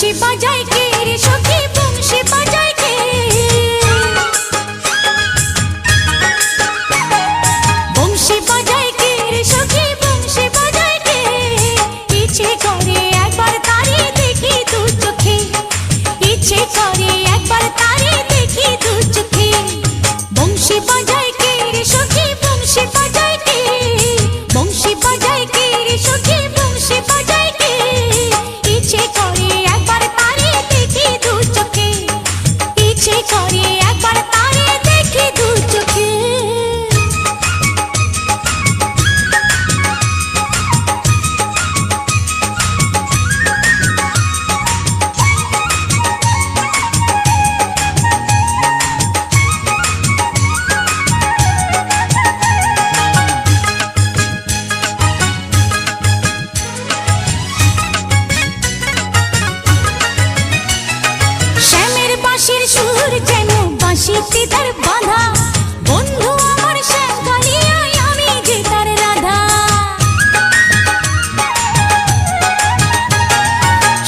বাঁশি কে রে সখী হাসিতে তার বাধা। বন্ধু আমার শ্যামকালিয়ায় আমি যে তার রাধা।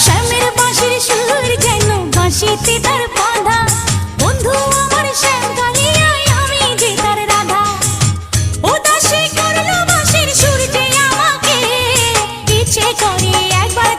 শ্যামের বাঁশির সুর যেন বাঁশিতে তার বাধা। বন্ধু আমার শ্যামকালিয়ায় আমি যে তার রাধা। উদাসী করে একবার